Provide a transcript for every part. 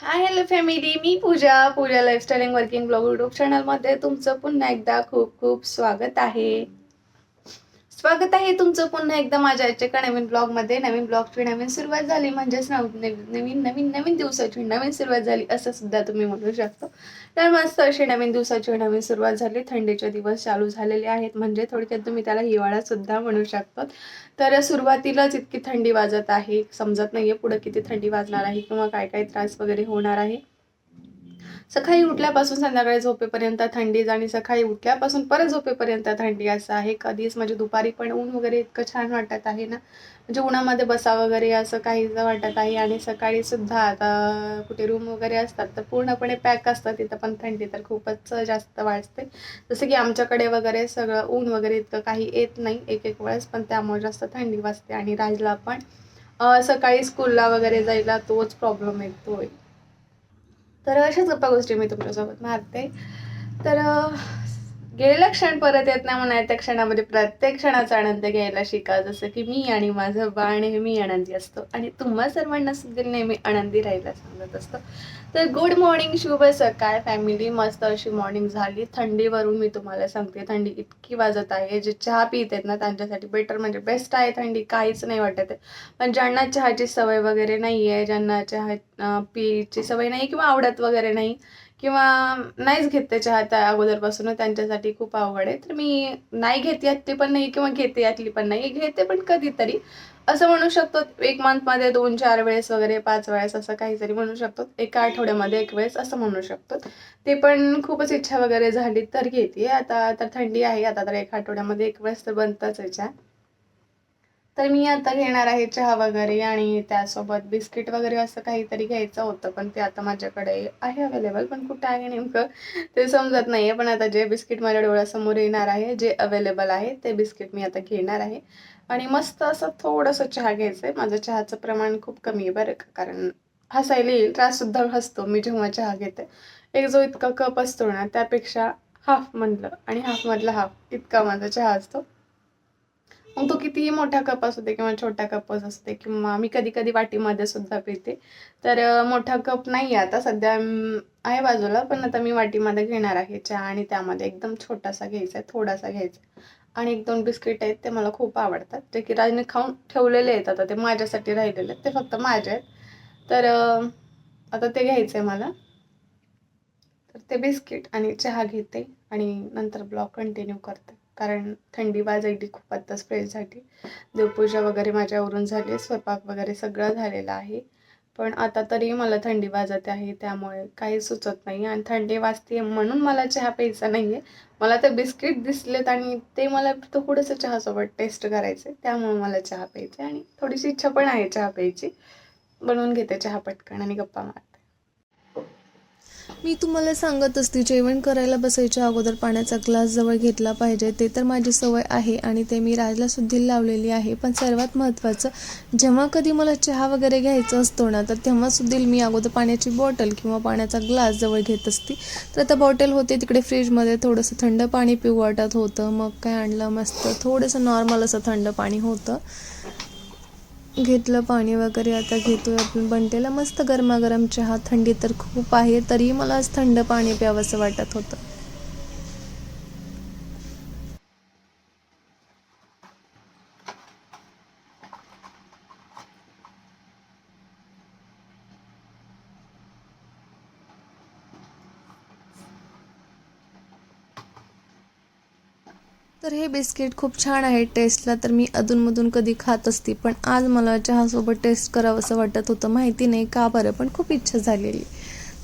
हाय hello family मी Pooja Pooja lifestyle working blog YouTube चॅनलमध्ये तुमचं पुन्हा एकदा खूप खूप स्वागत आहे. स्वागत आहे तुमचं पुन्हा एकदा माझ्या आजच्या नवीन ब्लॉगमध्ये नवीन ब्लॉगची नवीन सुरुवात झाली म्हणजेच नव- नवीन नवीन नवीन दिवसाची नवीन सुरुवात झाली असं सुद्धा तुम्ही म्हणू शकता. तर मस्त अशी नवीन दिवसाची नवीन सुरुवात झाली. थंडीचे दिवस चालू झालेले आहेत म्हणजे थोडक्यात तुम्ही त्याला हिवाळा सुद्धा म्हणू शकता. तर सुरुवातीलाच इतकी थंडी वाजत आहे. समजत नाहीये पुढे किती थंडी वाजणार आहे किंवा काय काय त्रास वगैरे होणार आहे. सकाळी उठल्यापासून संध्याकाळी झोपेपर्यंत थंडीच आणि सकाळी उठल्यापासून परत झोपेपर्यंत थंडी असं आहे. कधीच म्हणजे दुपारी पण ऊन वगैरे इतकं छान वाटत आहे ना. म्हणजे उन्हामध्ये बसा वगैरे असं काहीच वाटत आहे आणि सकाळी सुद्धा आता कुठे रूम वगैरे असतात तर पूर्णपणे पॅक असतात तिथं पण थंडी तर खूपच जास्त वाजते जसं की आमच्याकडे वगैरे सगळं ऊन वगैरे इतकं काही येत नाही एक एक वेळेस पण त्यामुळे जास्त थंडी वाजते आणि राजला पण सकाळी स्कूलला वगैरे जायला तोच प्रॉब्लेम येतोय. तर अशाच गप्पा गोष्टी मी तुमच्यासोबत मारते. तर गेलेला क्षण परत येत नाही म्हणून त्या क्षणामध्ये प्रत्येक क्षणाचा आनंद घ्यायला शिका जसं की मी आणि माझं बाळ नेहमी आनंदी असतो आणि तुम्हा सर्वांना सुद्धा नेहमी आनंदी राहायला सांगत असतो. तर गुड मॉर्निंग शुभ सकाळ फॅमिली मस्त अशी मॉर्निंग झाली. थंडीवरून मी तुम्हाला सांगते थंडी इतकी वाजत आहे. जे चहा पित आहेत ना त्यांच्यासाठी बेटर म्हणजे बेस्ट आहे थंडी. काहीच नाही वाटत आहे. पण ज्यांना चहाची सवय वगैरे नाही आहे ज्यांना चहा अं, पिची सवय नाही किंवा आवडत वगैरे नाही किंवा नाहीच घेते चहा त्या अगोदरपासून त्यांच्यासाठी खूप अवघड आहे. तर मी नाही घेते यातली पण नाही किंवा घेते यातली पण नाही. घेते पण कधीतरी. असं म्हणू शकतो एक मंथमध्ये दोन चार वेळेस वगैरे पाच वेळेस असं काहीतरी म्हणू शकतो. एका आठवड्यामध्ये एक वेळेस असं म्हणू शकतो. ते पण खूपच इच्छा वगैरे झाली तर घेते. आता तर थंडी आहे. आता तर एका आठवड्यामध्ये एक वेळेस तर बनताच आहे चहा. तर मी आता घेणार आहे चहा वगैरे आणि त्यासोबत बिस्किट वगैरे असं काहीतरी घ्यायचं होतं पण ते आता माझ्याकडे आहे अवेलेबल पण कुठं आहे नेमकं ते समजत नाही आहे पण आता जे बिस्किट माझ्या डोळ्यासमोर येणार आहे जे अवेलेबल आहे ते बिस्किट मी आता घेणार आहे. आणि मस्त असं थोडंसं चहा घ्यायचं आहे माझं चहाचं प्रमाण खूप कमी आहे बरं का कारण हसायला येईल त्राससुद्धा हसतो मी जेव्हा चहा घेते एक जो इतका कप असतो ना त्यापेक्षा हाफ म्हणलं. आणि हाफमधला हाफ इतका माझा चहा असतो. मग तो कितीही मोठा कप असू दे किंवा छोटा कप असू दे किंवा मी कधी कधी वाटीमध्ये सुद्धा पिते. तर मोठा कप नाही आहे आता सध्या आहे बाजूला पण आता मी वाटीमध्ये घेणार आहे चहा आणि त्यामध्ये एकदम छोटासा घ्यायचा आहे थोडासा घ्यायचा आहे. आणि एक दोन बिस्किट आहेत ते मला खूप आवडतात. जे की राजने खाऊन ठेवलेले आहेत आता ते माझ्यासाठी राहिलेले आहेत. ते फक्त माझे आहेत. तर आता ते घ्यायचं आहे मला. तर ते बिस्किट आणि चहा घेते आणि नंतर ब्लॉग कंटिन्यू करते. कारण थंडी वाजायली खूप आत्ता स्प्रेसाठी देवपूजा वगैरे माझ्यावरून झाली स्वयंपाक वगैरे सगळं झालेला आहे. पण आता तरी मला थंडी वाजत आहे त्यामुळे काही सुचत नाही. आणि थंडी वाजते म्हणून मला चहा प्यायचा नाही आहे मला ते बिस्किट दिसलेत आणि ते मला थोडंसं चहासोबत टेस्ट करायचं आहे त्यामुळे मला चहा प्यायचा आहे आणि थोडीशी इच्छा पण आहे चहा प्यायची. बनवून घेते चहा पटकन आणि गप्पा मार. मी तुम्हाला सांगत असते जेवण करायला बसायच्या अगोदर पाण्याचा ग्लास जवळ घेतला पाहिजे. ते तर माझी सवय आहे आणि ते मी राजला सुद्धा लावलेली आहे. पण सर्वात महत्त्वाचं जेव्हा कधी मला चहा वगैरे घ्यायचं असतो ना तर तेव्हा सुद्धा मी अगोदर पाण्याची बॉटल किंवा पाण्याचा ग्लास जवळ घेत असते. तर आता बॉटल होते तिकडे फ्रीजमध्ये थोडंसं थंड पाणी पिऊ वाटत होतं. मग काय आणलं मस्त थोडंसं नॉर्मल असं थंड पाणी होतं. घेतलं पाणी वगैरे आता घेतोय आपण. बनतेला मस्त गरमागरम चहा थंडी तर खूप आहे तरी मला आज थंड पाणी प्यावंसं वाटत होतं. तर हे बिस्किट खूप छान आहे टेस्टला तर मी अधूनमधून कधी खात असते पण आज मला चहासोबत टेस्ट करावंसं वाटत होतं. माहिती नाही का बरं पण खूप इच्छा झालेली.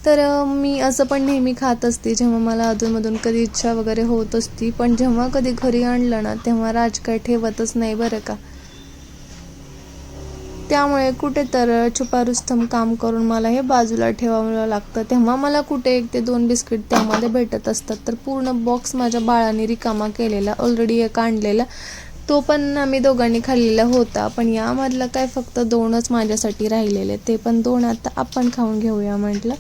तर मी असं पण नेहमी खात असते जेव्हा मला अधूनमधून कधी इच्छा वगैरे होत असती पण जेव्हा कधी घरी आणलं ना तेव्हा राज काय ठेवतच नाही बरं का. त्यामुळे कुठे तर छुपारुस्तम काम करून मला हे बाजूला ठेवावं लागतं. तेव्हा मला कुठे एक ते दोन बिस्किट त्यामध्ये भेटत असतात. तर पूर्ण बॉक्स माझ्या बाळाने रिकामा केलेला ऑलरेडी एक आणलेला. तो पण आम्ही दोघांनी खाल्लेला होता. पण यामधलं काय फक्त दोनच माझ्यासाठी राहिलेले. ते पण दोन आता आपण खाऊन घेऊया म्हटलं.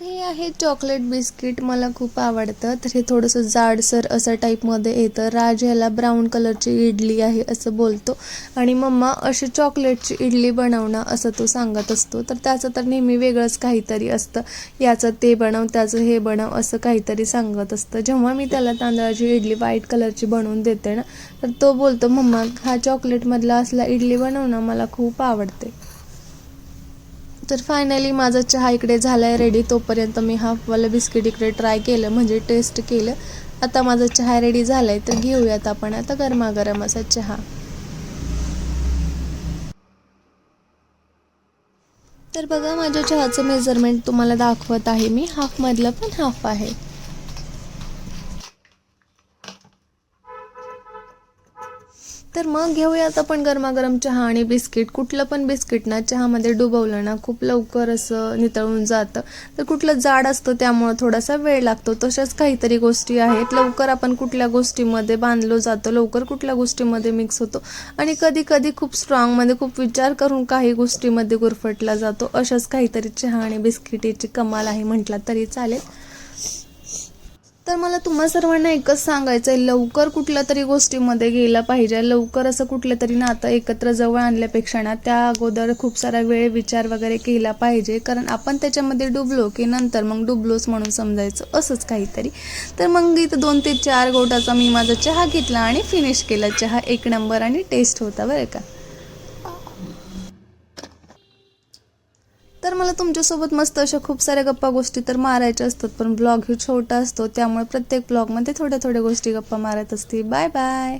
तर हे आहे चॉकलेट बिस्किट मला खूप आवडतं. तर हे थोडंसं जाडसर असं टाईपमध्ये येतं. राज ह्याला ब्राऊन कलरची इडली आहे असं बोलतो. आणि मम्मा अशी चॉकलेटची इडली बनवणं असं तो सांगत असतो. तर त्याचं तर नेहमी वेगळंच काहीतरी असतं. याचं ते बनव त्याचं हे बनव असं काहीतरी सांगत असतं. जेव्हा मी त्याला तांदळाची इडली व्हाईट कलरची बनवून देते ना तर तो बोलतो मम्मा हा चॉकलेटमधला असला इडली बनवणं मला खूप आवडते. तर फायनली माझा चहा इकडे झाला आहे रेडी तोपर्यंत मी हाफवालं बिस्किट इकडे ट्राय केलं म्हणजे टेस्ट केलं. आता माझा चहा रेडी झाला आहे तर घेऊयात आपण आता गरमागरम असा चहा. तर बघा माझ्या चहाचं मेजरमेंट तुम्हाला दाखवत आहे मी. हाफमधलं पण हाफ आहे. तर मग घेऊयात आपण गरमागरम चहा आणि बिस्किट. कुठलं पण बिस्किट ना चहामध्ये डुबवलं ना खूप लवकर असं नितळून जातं. तर कुठलं जाड असतं त्यामुळं थोडासा वेळ लागतो. तशाच काहीतरी गोष्टी आहेत. लवकर आपण कुठल्या गोष्टीमध्ये बांधलो जातो लवकर कुठल्या गोष्टीमध्ये मिक्स होतो. आणि कधी कधी खूप स्ट्रॉंगमध्ये खूप विचार करून काही गोष्टीमध्ये गुरफटला जातो. अशाच काहीतरी चहा आणि बिस्किटीची कमाल आहे म्हटला तरी चालेल. तर मला तुम्हा सर्वांना एकच सांगायचं आहे लवकर कुठल्या तरी गोष्टीमध्ये गेलं पाहिजे. लवकर असं कुठलं तरी नातं एकत्र जवळ आणल्यापेक्षा ना त्या अगोदर खूप सारा वेळ विचार वगैरे केला पाहिजे. कारण आपण त्याच्यामध्ये डुबलो की नंतर मग डुबलोच म्हणून समजायचं. असंच काहीतरी. तर मग इथं दोन ते चार गोटाचा मी माझा चहा घेतला आणि फिनिश केला. चहा एक नंबर आणि टेस्ट होता बरं का? तर मला तुमच्यासोबत मस्त अशा खूप साऱ्या गप्पा गोष्टी तर मारायच्या असतात पण ब्लॉग ही छोटा असतो त्यामुळे प्रत्येक ब्लॉगमध्ये थोड्या थोड्या गोष्टी गप्पा मारत असते. Bye bye.